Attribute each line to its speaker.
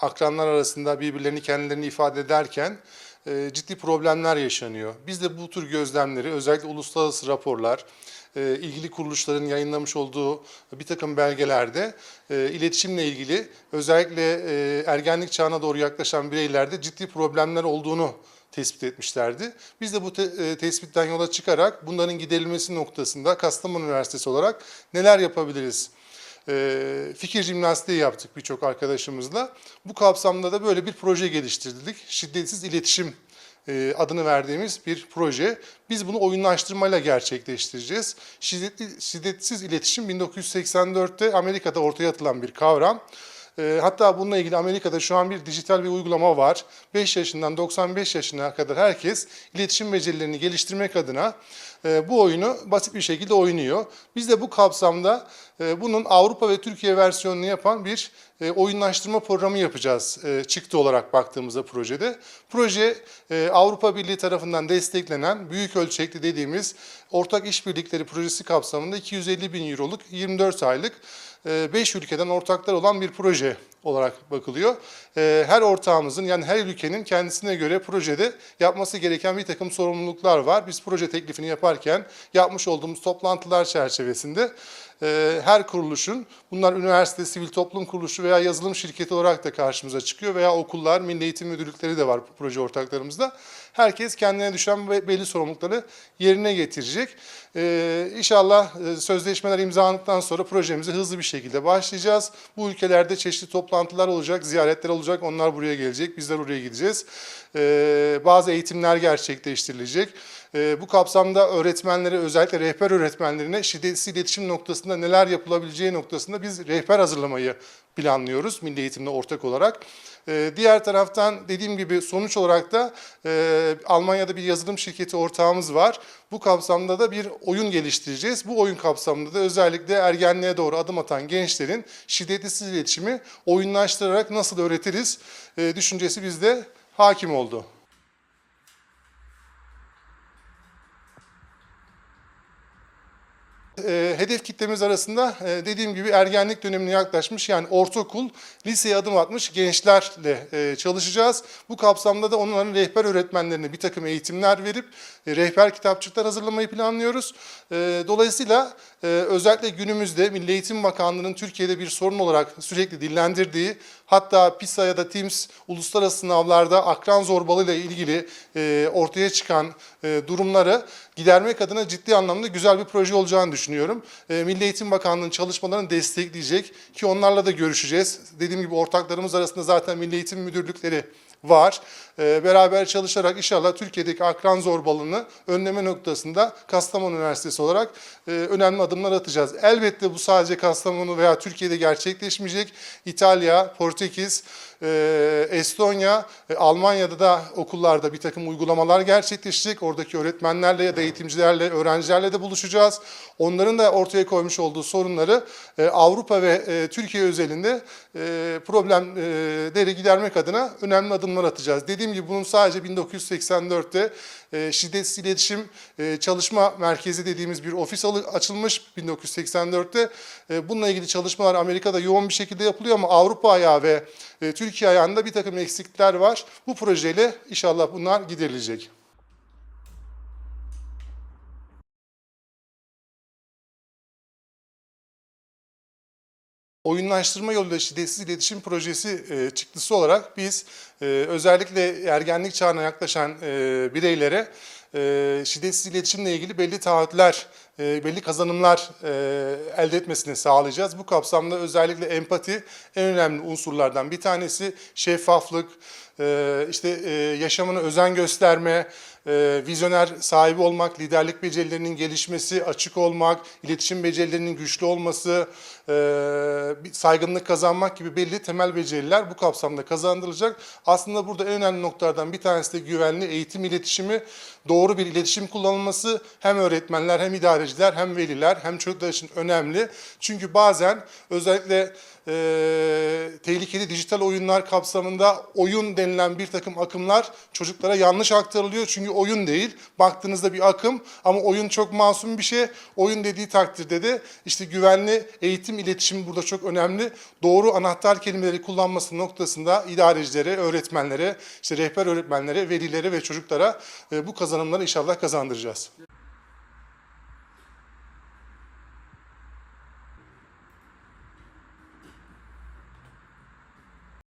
Speaker 1: akranlar arasında birbirlerini kendilerini ifade ederken e, ciddi problemler yaşanıyor. Biz de bu tür gözlemleri özellikle uluslararası raporlar, e, ilgili kuruluşların yayınlamış olduğu bir takım belgelerde e, iletişimle ilgili özellikle ergenlik çağına doğru yaklaşan bireylerde ciddi problemler olduğunu tespit etmişlerdi. Biz de bu te- tespitten yola çıkarak bunların giderilmesi noktasında Kastamonu Üniversitesi olarak neler yapabiliriz? E, fikir jimnastiği yaptık birçok arkadaşımızla. Bu kapsamda da böyle bir proje geliştirdik. Şiddetsiz iletişim e, adını verdiğimiz bir proje. Biz bunu oyunlaştırmayla gerçekleştireceğiz. Şiddetli, şiddetsiz iletişim 1984'te Amerika'da ortaya atılan bir kavram. E, hatta bununla ilgili Amerika'da şu an bir dijital bir uygulama var. 5 yaşından 95 yaşına kadar herkes iletişim becerilerini geliştirmek adına bu oyunu basit bir şekilde oynuyor. Biz de bu kapsamda e, bunun Avrupa ve Türkiye versiyonunu yapan bir e, oyunlaştırma programı yapacağız e, çıktı olarak baktığımızda projede. Proje e, Avrupa Birliği tarafından desteklenen büyük ölçekli dediğimiz ortak işbirlikleri projesi kapsamında 250 bin euroluk 24 aylık 5 ülkeden ortaklar olan bir proje olarak bakılıyor. E, Her ortağımızın yani her ülkenin kendisine göre projede yapması gereken bir takım sorumluluklar var. Biz proje teklifini yaparken yapmış olduğumuz toplantılar çerçevesinde e, her kuruluşun, bunlar üniversite, sivil toplum kuruluşu veya yazılım şirketi olarak da karşımıza çıkıyor veya okullar, milli eğitim müdürlükleri de var proje ortaklarımızda. Herkes kendine düşen belli sorumlulukları yerine getirecek. Ee, inşallah e, sözleşmeler imzalandıktan sonra projemize hızlı bir şekilde başlayacağız. Bu ülkelerde çeşitli toplantılar olacak, ziyaretler olacak. Onlar buraya gelecek, bizler oraya gideceğiz. Ee, bazı eğitimler gerçekleştirilecek. Ee, bu kapsamda öğretmenlere, özellikle rehber öğretmenlerine şiddetsiz iletişim noktasında neler yapılabileceği noktasında biz rehber hazırlamayı planlıyoruz Milli Eğitim'le ortak olarak. Ee, diğer taraftan dediğim gibi sonuç olarak da e, Almanya'da bir yazılım şirketi ortağımız var. Bu kapsamda da bir oyun geliştireceğiz. Bu oyun kapsamında da özellikle ergenliğe doğru adım atan gençlerin şiddetsiz iletişimi oyunlaştırarak nasıl öğretiriz e, düşüncesi bizde hakim oldu. E, hedef kitlemiz arasında e, dediğim gibi ergenlik dönemine yaklaşmış yani ortaokul, liseye adım atmış gençlerle e, çalışacağız. Bu kapsamda da onların rehber öğretmenlerine bir takım eğitimler verip e, rehber kitapçıklar hazırlamayı planlıyoruz. Dolayısıyla özellikle günümüzde Milli Eğitim Bakanlığı'nın Türkiye'de bir sorun olarak sürekli dillendirdiği hatta PISA ya da TIMSS uluslararası sınavlarda akran zorbalığıyla ilgili e, ortaya çıkan durumları gidermek adına ciddi anlamda güzel bir proje olacağını düşünüyorum. E, Milli Eğitim Bakanlığı'nın çalışmalarını destekleyecek ki onlarla da görüşeceğiz. Dediğim gibi ortaklarımız arasında zaten Milli Eğitim Müdürlükleri var. E, beraber çalışarak inşallah Türkiye'deki akran zorbalığını önleme noktasında Kastamonu Üniversitesi olarak e, önemli adımlar atacağız. Elbette bu sadece Kastamonu veya Türkiye'de gerçekleşmeyecek. İtalya, Portekiz, e, Estonya, e, Almanya'da da okullarda bir takım uygulamalar gerçekleşecek. Oradaki öğretmenlerle ya da eğitimcilerle, öğrencilerle de buluşacağız. Onların da ortaya koymuş olduğu sorunları e, Avrupa ve e, Türkiye özelinde e, problemleri gidermek adına önemli adımlar atacağız. Dediğim gibi bunun sadece 1984'te e, şiddetsiz iletişim e, çalışma merkezi dediğimiz bir ofis açılmış 1984'te. E, bununla ilgili çalışmalar Amerika'da yoğun bir şekilde yapılıyor ama Avrupa ayağı ve e, Türkiye ayağında bir takım eksiklikler var. Bu projeyle inşallah bunlar giderilecek. oyunlaştırma yoluyla şiddetsiz iletişim projesi e, çıktısı olarak biz e, özellikle ergenlik çağına yaklaşan e, bireylere e, şiddetsiz iletişimle ilgili belli taahhütler, e, belli kazanımlar e, elde etmesini sağlayacağız. Bu kapsamda özellikle empati en önemli unsurlardan bir tanesi şeffaflık, e, işte e, yaşamına özen gösterme, e, vizyoner sahibi olmak, liderlik becerilerinin gelişmesi, açık olmak, iletişim becerilerinin güçlü olması, e, saygınlık kazanmak gibi belli temel beceriler bu kapsamda kazandırılacak. Aslında burada en önemli noktalardan bir tanesi de güvenli eğitim iletişimi, doğru bir iletişim kullanılması hem öğretmenler hem idareciler hem veliler hem çocuklar için önemli. Çünkü bazen özellikle e, tehlikeli dijital oyunlar kapsamında oyun denilen bir takım akımlar çocuklara yanlış aktarılıyor. Çünkü oyun değil. Baktığınızda bir akım ama oyun çok masum bir şey. Oyun dediği takdirde de işte güvenli eğitim iletişimi burada çok önemli. Doğru anahtar kelimeleri kullanması noktasında idarecilere, öğretmenlere, işte rehber öğretmenlere, velilere ve çocuklara e, bu kazanımları inşallah kazandıracağız.